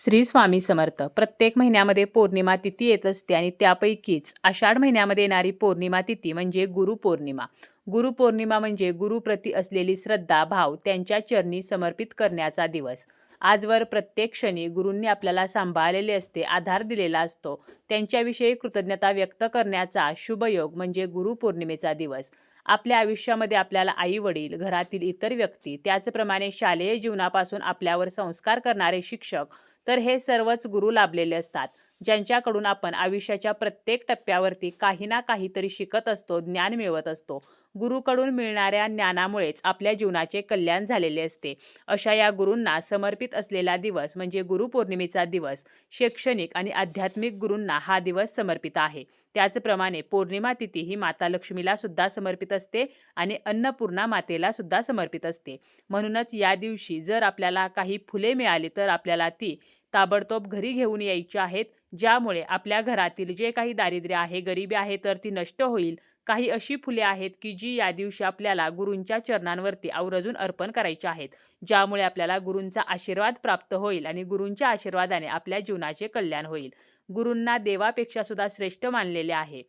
श्री स्वामी समर्थ. प्रत्येक महिन्यामध्ये पौर्णिमा तिथी येत असते आणि त्यापैकीच आषाढ महिन्यामध्ये येणारी पौर्णिमा तिथी म्हणजे गुरुपौर्णिमा गुरुपौर्णिमा म्हणजे गुरुप्रती असलेली श्रद्धा भाव त्यांच्या चरणी समर्पित करण्याचा दिवस. आजवर प्रत्येक क्षणी गुरूंनी आपल्याला सांभाळलेले असते आधार दिलेला असतो. त्यांच्याविषयी कृतज्ञता व्यक्त करण्याचा शुभयोग म्हणजे गुरुपौर्णिमेचा दिवस. आपल्या आयुष्यामध्ये आपल्याला आई वडील घरातील इतर व्यक्ती त्याचप्रमाणे शालेय जीवनापासून आपल्यावर संस्कार करणारे शिक्षक तर हे सर्वच गुरु लाभलेले असतात. ज्यांच्याकडून आपण आयुष्याच्या प्रत्येक टप्प्यावरती काही ना काहीतरी शिकत असतो ज्ञान मिळवत असतो. गुरुकडून मिळणाऱ्या ज्ञानामुळेच आपल्या जीवनाचे कल्याण झालेले असते. अशा या गुरूंना समर्पित असलेला दिवस म्हणजे गुरुपौर्णिमेचा दिवस शैक्षणिक आणि आध्यात्मिक गुरूंना हा दिवस समर्पित आहे. त्याचप्रमाणे पौर्णिमा तिथी ही माता लक्ष्मीला सुद्धा समर्पित असते आणि अन्नपूर्णा मातेला सुद्धा समर्पित असते. म्हणूनच या दिवशी जर आपल्याला काही फुले मिळाली तर आपल्याला ती ताबडतोब घरी घेऊन यायचे आहेत ज्यामुळे आपल्या घरातील जे काही दारिद्र्य आहे गरिबी आहे तर ती नष्ट होईल. काही अशी फुले आहेत की जी या दिवशी आपल्याला गुरूंच्या चरणांवरती आवर्जून अर्पण करायची आहेत ज्यामुळे आपल्याला गुरूंचा आशीर्वाद प्राप्त होईल आणि गुरूंच्या आशीर्वादाने आपल्या जीवनाचे कल्याण होईल. गुरूंना देवापेक्षा सुद्धा श्रेष्ठ मानलेले आहे.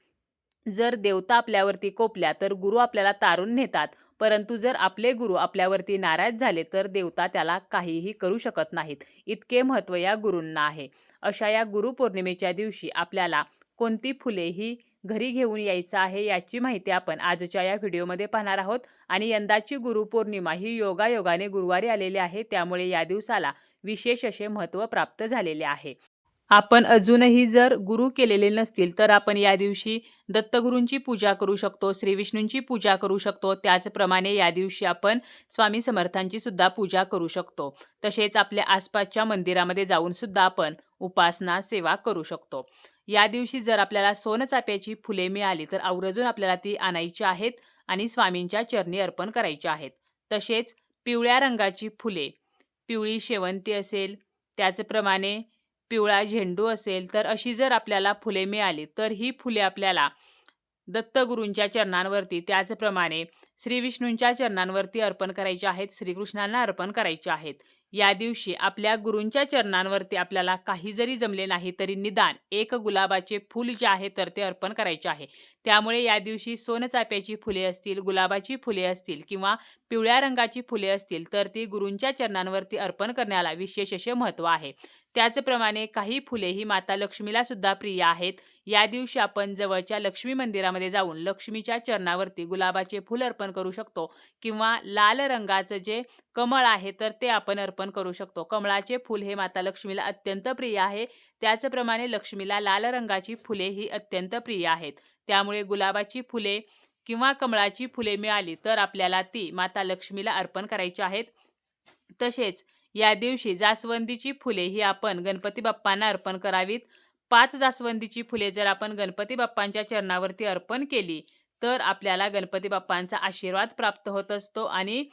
जर देवता आपल्यावरती कोपल्या तर गुरु आपल्याला तारून नेतात. परंतु जर आपले गुरु आपल्यावरती नाराज झाले तर देवता त्याला काहीही करू शकत नाहीत. इतके महत्त्व या गुरूंना आहे. अशा या गुरुपौर्णिमेच्या दिवशी आपल्याला कोणती फुले ही घरी घेऊन यायचं आहे याची माहिती आपण आजच्या या व्हिडिओमध्ये पाहणार आहोत. आणि यंदाची गुरुपौर्णिमा ही योगायोगाने गुरुवारी आलेली आहे त्यामुळे या दिवसाला विशेष असे महत्त्व प्राप्त झालेले आहे. आपण अजूनही जर गुरु केलेले नसतील तर आपण या दिवशी दत्तगुरूंची पूजा करू शकतो श्री विष्णूंची पूजा करू शकतो. त्याचप्रमाणे या दिवशी आपण स्वामी समर्थांची सुद्धा पूजा करू शकतो. तसेच आपल्या आसपासच्या मंदिरामध्ये जाऊन सुद्धा आपण उपासना सेवा करू शकतो. या दिवशी जर आपल्याला सोनचाप्याची फुले मिळाली तर आवर्जून आपल्याला ती आणायची आहेत आणि स्वामींच्या चरणी अर्पण करायची आहेत. तसेच पिवळ्या रंगाची फुले पिवळी शेवंती असेल त्याचप्रमाणे पिवळा झेंडू असेल तर अशी जर आपल्याला फुले मिळाली तर ही फुले आपल्याला दत्तगुरूंच्या चरणांवरती त्याचप्रमाणे श्रीविष्णूंच्या चरणांवरती अर्पण करायचे आहेत श्रीकृष्णांना अर्पण करायचे आहेत. या दिवशी आपल्या गुरूंच्या चरणांवरती आपल्याला काही जरी जमले नाही तरी निदान एक गुलाबाचे फूल जे आहे तर ते अर्पण करायचे आहे. त्यामुळे या दिवशी सोनचाप्याची फुले असतील गुलाबाची फुले असतील किंवा पिवळ्या रंगाची फुले असतील तर ती गुरूंच्या चरणांवरती अर्पण करण्याला विशेष असे महत्त्व आहे. त्याचप्रमाणे काही फुले ही माता लक्ष्मीला सुद्धा प्रिय आहेत. या दिवशी आपण जवळच्या लक्ष्मी मंदिरामध्ये जाऊन लक्ष्मीच्या चरणावरती गुलाबाचे फूल अर्पण करू शकतो किंवा लाल रंगाचं जे कमळ आहे तर ते आपण अर्पण करू शकतो. कमळाचे फूल हे माता लक्ष्मीला अत्यंत प्रिय आहे. त्याचप्रमाणे लक्ष्मीला लाल रंगाची फुले ही अत्यंत प्रिय आहेत. त्यामुळे गुलाबाची फुले किंवा कमळाची फुले मिळाली तर आपल्याला ती माता लक्ष्मीला अर्पण करायची आहेत. तसेच या दिवशी जास्वंदीची फुले ही आपण गणपती बाप्पांना अर्पण करावीत. पाच जास्वंदीची फुले जर आपण गणपती बाप्पांच्या चरणावरती अर्पण केली तर आपल्याला गणपती बाप्पांचा आशीर्वाद प्राप्त होत असतो आणि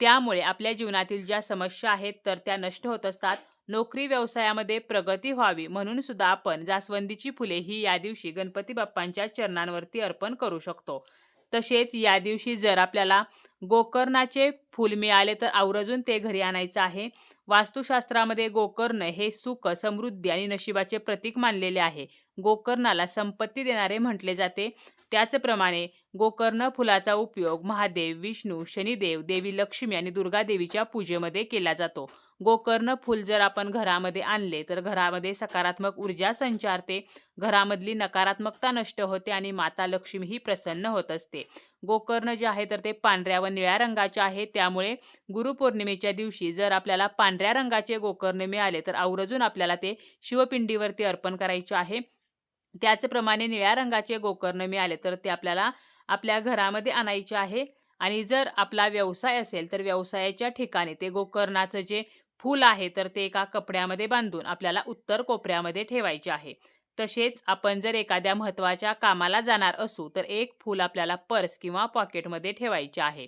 त्यामुळे आपल्या जीवनातील ज्या समस्या आहेत तर त्या नष्ट होत असतात. नोकरी व्यवसायामध्ये प्रगती व्हावी म्हणून सुद्धा आपण जास्वंदीची फुले ही या दिवशी गणपती बाप्पांच्या चरणांवरती अर्पण करू शकतो. तसेच या दिवशी जर आपल्याला गोकर्णाचे फूल मिळाले तर आवर्जून ते घरी आणायचं आहे. वास्तुशास्त्रामध्ये गोकर्ण हे सुख समृद्धी आणि नशिबाचे प्रतीक मानलेले आहे. गोकर्णाला संपत्ती देणारे म्हटले जाते. त्याचप्रमाणे गोकर्ण फुलाचा उपयोग महादेव विष्णू शनिदेव देवी लक्ष्मी आणि दुर्गा देवीच्या पूजेमध्ये केला जातो. गोकर्ण फूल जर आपण घरामध्ये आणले तर घरामध्ये सकारात्मक ऊर्जा संचारते. घरामधली नकारात्मकता नष्ट होते आणि माता लक्ष्मी ही प्रसन्न होत असते. गोकर्ण जे आहे तर ते पांढऱ्या व निळ्या रंगाचे आहे. त्यामुळे गुरुपौर्णिमेच्या दिवशी जर आपल्याला पांढऱ्या रंगाचे गोकर्ण मिळाले तर आवर्जून आपल्याला ते शिवपिंडीवरती अर्पण करायचे आहे. त्याचप्रमाणे निळ्या रंगाचे गोकर्ण मिळाले तर ते आपल्याला आपल्या घरामध्ये आणायचे आहे. आणि जर आपला व्यवसाय असेल तर व्यवसायाच्या ठिकाणी ते गोकर्णाचं जे फूल आहे तर ते एका कपड्यामध्ये बांधून आपल्याला उत्तर कोपऱ्यामध्ये ठेवायचे आहे. तसेच आपण जर एखाद्या महत्त्वाच्या कामाला जाणार असू तर एक फूल आपल्याला पर्स किंवा पॉकेटमध्ये ठेवायचे आहे.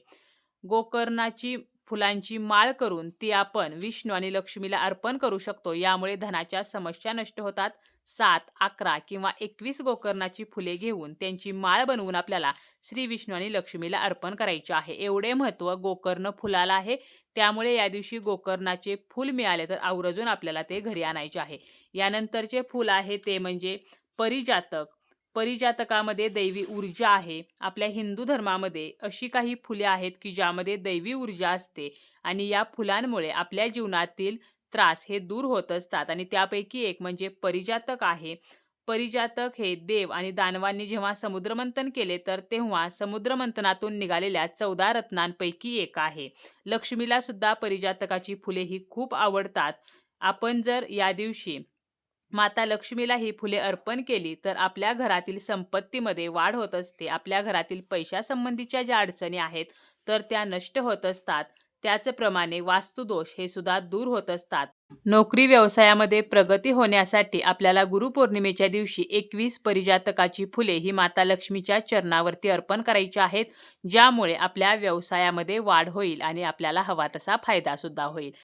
गोकर्णाची फुलांची माळ करून ती आपण विष्णू आणि लक्ष्मीला अर्पण करू शकतो. यामुळे धनाच्या समस्या नष्ट होतात. सात अकरा किंवा एकवीस गोकर्णाची फुले घेऊन त्यांची माळ बनवून आपल्याला श्री विष्णू आणि लक्ष्मीला अर्पण करायचे आहे. एवढे महत्त्व गोकर्ण फुलाला आहे. त्यामुळे या दिवशी गोकर्णाचे फूल मिळाले तर आवर्जून आपल्याला ते घरी आणायचे आहे. यानंतरचे फूल आहे ते म्हणजे परिजातक परिजातकामध्ये दैवी ऊर्जा आहे. आपल्या हिंदू धर्मामध्ये अशी काही फुले आहेत की ज्यामध्ये दैवी ऊर्जा असते आणि या फुलांमुळे आपल्या जीवनातील त्रास हे दूर होत असतात आणि त्यापैकी एक म्हणजे परिजातक आहे. परिजातक हे देव आणि दानवांनी जेव्हा समुद्रमंथन केले तर तेव्हा समुद्रमंथनातून निघालेल्या चौदा रत्नांपैकी एक आहे. लक्ष्मीला सुद्धा परिजातकाची फुले ही खूप आवडतात. आपण जर या दिवशी माता लक्ष्मीला ही फुले अर्पण केली तर आपल्या घरातील संपत्तीमध्ये वाढ होत असते. आपल्या घरातील पैशासंबंधीच्या ज्या अडचणी आहेत तर त्या नष्ट होत असतात. त्याचप्रमाणे वास्तुदोष हे सुद्धा दूर होत असतात. नोकरी व्यवसायामध्ये प्रगती होण्यासाठी आपल्याला गुरुपौर्णिमेच्या दिवशी एकवीस परिजातकाची फुले ही माता लक्ष्मीच्या चरणावरती अर्पण करायची आहेत ज्यामुळे आपल्या व्यवसायामध्ये वाढ होईल आणि आपल्याला हवा तसा फायदा सुद्धा होईल.